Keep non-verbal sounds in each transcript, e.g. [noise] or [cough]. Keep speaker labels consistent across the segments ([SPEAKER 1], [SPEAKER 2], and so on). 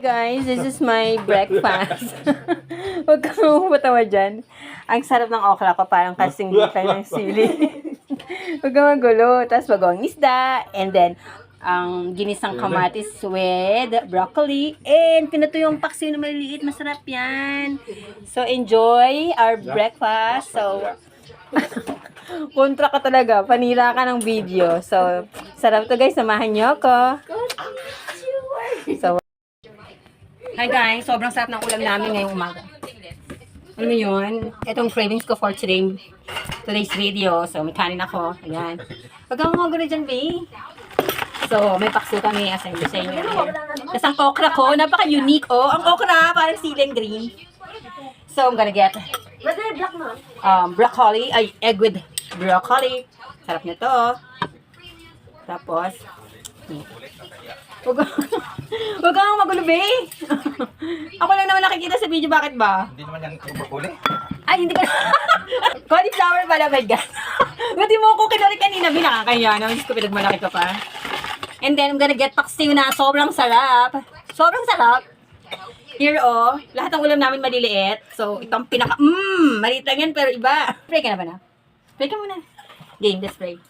[SPEAKER 1] Guys, this is my breakfast. [laughs] Huwag kang matawa dyan. Ang sarap ng okra ko, parang kasing [laughs] butang ng sili. [laughs] Huwag kang magulo. Tapos bagong isda. And then, ang ginisang kamatis with broccoli. And pinatuyong paksiw na maliliit. Masarap yan. So, enjoy our breakfast. So, kontra ka talaga. Panira ka ng video. So, sarap to guys. Samahan niyo ako. So, Hi guys, sobrang sarap ng ulam namin ngayong umaga. Mo yun? Itong cravings ko for today, today's video. So, may kanin ako. Ayan. Huwag kang magulo dyan, babe. So, may pakso kami as I saying earlier. Tapos ang okra ko, napaka-unique oh. Ang okra, parang siling green. So, I'm gonna get
[SPEAKER 2] na?
[SPEAKER 1] um, broccoli, ay, egg with broccoli. Sarap nito. Tapos, hmm. Huwag [laughs] huwag kang magulo, babe. [laughs] Ako lang naman nakikita sa video, bakit ba?
[SPEAKER 3] Hindi naman yan huli.
[SPEAKER 1] Ay, hindi ko [laughs] Cauliflower pala, my God. Buti mo ko kinuri kanina, binakakaya na. Diyos ko, pinagmalaki ka pa. And then, I'm gonna get paksiw na sobrang sarap. Sobrang sarap. Here, oh. Lahat ng ulam namin maliliit. So, itong pinaka... Mmm! Maliit lang yan, pero iba. Spray ka na ba na? Spray ka muna. Game, the spray.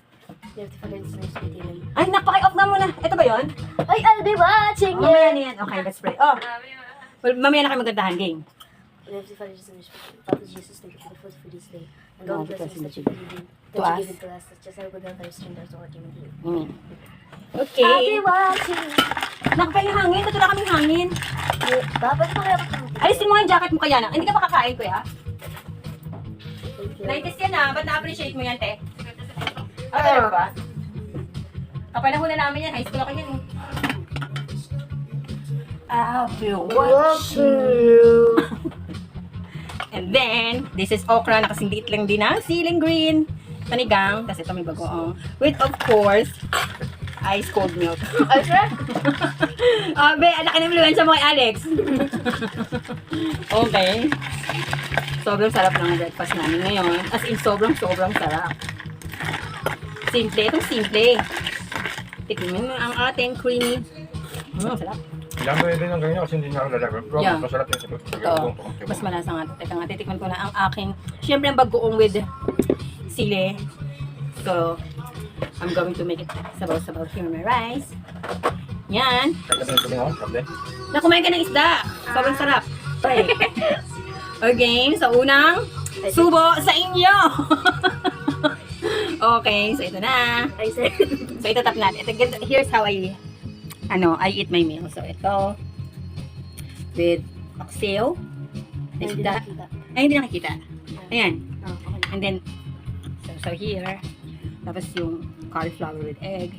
[SPEAKER 1] Ay, napaki-off na muna. Ito ba yon?
[SPEAKER 2] Ay, I'll be watching
[SPEAKER 1] Mamaya
[SPEAKER 2] it!
[SPEAKER 1] na yan. Okay, let's spray. Oh. Well, mamaya na kayo magkantahan. Game.
[SPEAKER 2] You to. Father Jesus, thank you for the food for this day. And
[SPEAKER 1] in
[SPEAKER 2] that
[SPEAKER 1] the
[SPEAKER 2] you give
[SPEAKER 1] To
[SPEAKER 2] that
[SPEAKER 1] us.
[SPEAKER 2] you give it to us. Just as we go down to our working with you.
[SPEAKER 1] Mm.
[SPEAKER 2] I'll
[SPEAKER 1] Okay.
[SPEAKER 2] be watching.
[SPEAKER 1] Nakapay hangin. Tutula kaming hangin.
[SPEAKER 2] Dapat pa kaya.
[SPEAKER 1] Alisin mo nga yung jacket mo kaya na. Hindi ka makakain, kuya.
[SPEAKER 2] You.
[SPEAKER 1] Latest yan ah. Ba't na-appreciate mo yan, te? Ah, talaga ba? Kapanahon na namin yan. High school ako yan eh. I'll be watching. [laughs] And then, this is okra na kasing liit lang din ang siling green. Panigang. Kasi ito may bagoong. With, of course, ice cold milk.
[SPEAKER 2] Ay, sir? [laughs]
[SPEAKER 1] Abe, anak ka ng influensya mo kay Alex. okay. Sobrang sarap ng breakfast namin ngayon. As in, sobrang, sobrang sarap. Simple. Itong simple. Tikman mo ang ating creamy. Mm, sarap.
[SPEAKER 3] Ilang din ang ganyan kasi hindi niya ako lalagay. Pero
[SPEAKER 1] Yeah.
[SPEAKER 3] masarap yan sa
[SPEAKER 1] Ito, mas malasa nga. Teka nga, titikman ko na ang aking, syempre ang bagoong with sili. So, I'm going to make it sabaw-sabaw here my rice. Yan.
[SPEAKER 3] Sabi.
[SPEAKER 1] Na kumain ka ng isda. Sobrang sarap. Okay. [laughs] okay, sa unang subo sa inyo. [laughs] okay, so ito na.
[SPEAKER 2] Ay, sir.
[SPEAKER 1] So ito tap natin. Ito, here's how I, ano, I eat my meal. So ito, with paksiw,
[SPEAKER 2] Hindi
[SPEAKER 1] isda.
[SPEAKER 2] nakita.
[SPEAKER 1] Ay, hindi nakikita. Ayan.
[SPEAKER 2] Oh, okay.
[SPEAKER 1] And then, so, so here, tapos yung cauliflower with egg,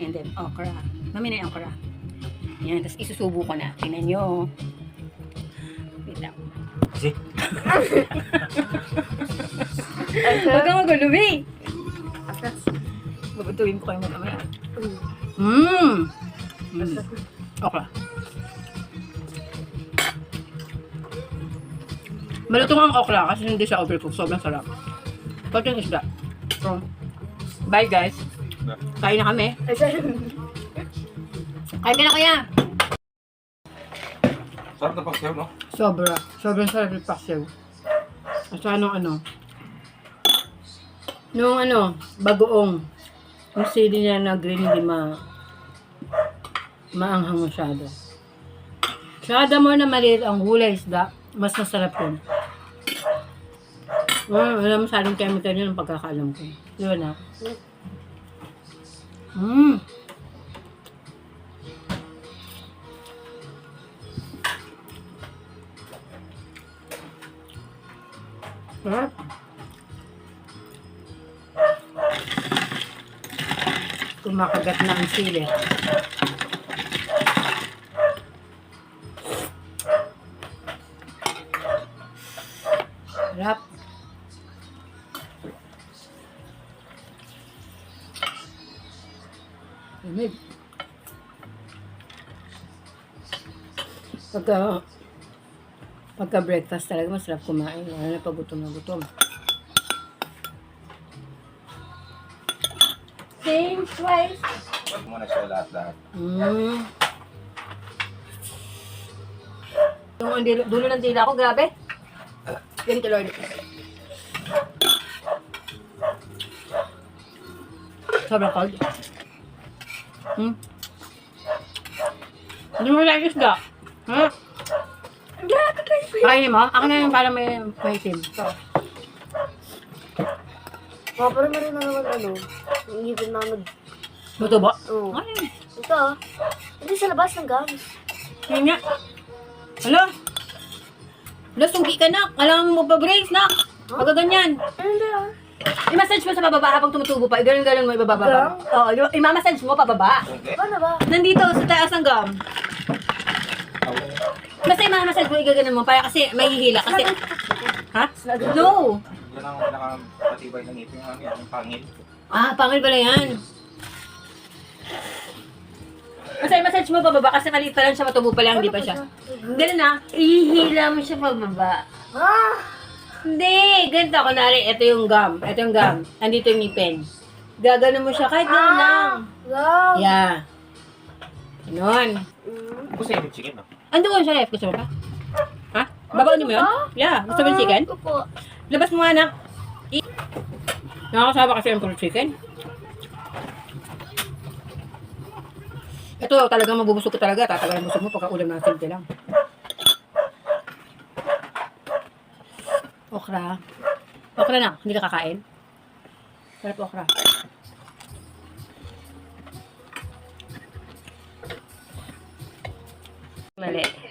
[SPEAKER 1] and then okra. Mami na yung okra. Yan, tapos isusubo ko na. Tingnan nyo. Wait lang.
[SPEAKER 3] Kasi,
[SPEAKER 1] Huwag kang magulo, Babutuin ko kayo mamaya. Mmm! Mm. Okra. Malutong ang okra kasi hindi siya overcooked. Sobrang sarap. Pati yung isda. So, bye guys. Kain na kami. [laughs] Kain ka na kaya.
[SPEAKER 3] sarap na pagsayaw, no?
[SPEAKER 1] Sobra. Sobrang sarap yung paksiw. At saka nung ano, nung ano, bagoong, yung sili niya na green, hindi ma, maanghang masyado. Kada mo na maliit ang gulay isda, mas masarap yun. Wala, wala masyadong chemical yun ang pagkakaalam ko. Ba na? Mmm! Sarap. Kumakagat na ang sili. Sarap. Lamig. Pagka Pagka breakfast talaga masarap kumain. Lalo na pag gutom gutom. Same twice.
[SPEAKER 3] Huwag mo na siya lahat-lahat.
[SPEAKER 1] Mm. ang dilo, dulo ng dila ko. Grabe. Thank you, Lord. Sobrang cold. Hmm? Hindi mo like isda. Ha? Kainin mo? Ako na yung parang may maitim.
[SPEAKER 2] Mga parang meron na naman ano. Yung ngipin na nag...
[SPEAKER 1] Buto ba?
[SPEAKER 2] Oo.
[SPEAKER 1] Ay,
[SPEAKER 2] Ito ah. Hindi sa labas ng gums.
[SPEAKER 1] yun nga. Hala? Hala, sungki ka na. Alam mo pa brace na. Pagka ganyan.
[SPEAKER 2] Hindi ah.
[SPEAKER 1] I-massage mo sa bababa habang tumutubo pa. Ganun-ganun mo ibababa. Oo, i- i-massage mo pababa.
[SPEAKER 2] Paano ba?
[SPEAKER 1] Nandito sa taas ng gum. Basta i-massage mo, igaganon mo. Para kasi mahihila. Kasi, ha? No.
[SPEAKER 3] Yan ang pinakapatibay ng ngipin ng yan, yung pangil.
[SPEAKER 1] Ah, pangil pala yan. Basta i-massage mo pababa kasi maliit pa lang siya, matubo pa lang, hindi pa siya. Ganun na, ihihila mo siya pababa.
[SPEAKER 2] Ah!
[SPEAKER 1] Hindi, ganito. Kunwari, ito yung gum. Ito yung gum. Andito yung ngipin. Gaganon mo siya kahit gano'n lang.
[SPEAKER 2] Wow!
[SPEAKER 1] Yeah. Ganon.
[SPEAKER 2] Mm.
[SPEAKER 3] Gusto yung chicken, no?
[SPEAKER 1] Ando ko siya, Ref. Gusto mo pa? Ha? Babaon mo yun? Yeah. Gusto mo yung chicken?
[SPEAKER 2] Opo.
[SPEAKER 1] Labas mo nga, anak. Nakakasama kasi ang pulled chicken. Ito, talagang mabubusog ka talaga. Tatagal ang busog mo pagka ulam ng simple lang. Okra. Okra na. Hindi ka kakain? Sarap okra. Mali.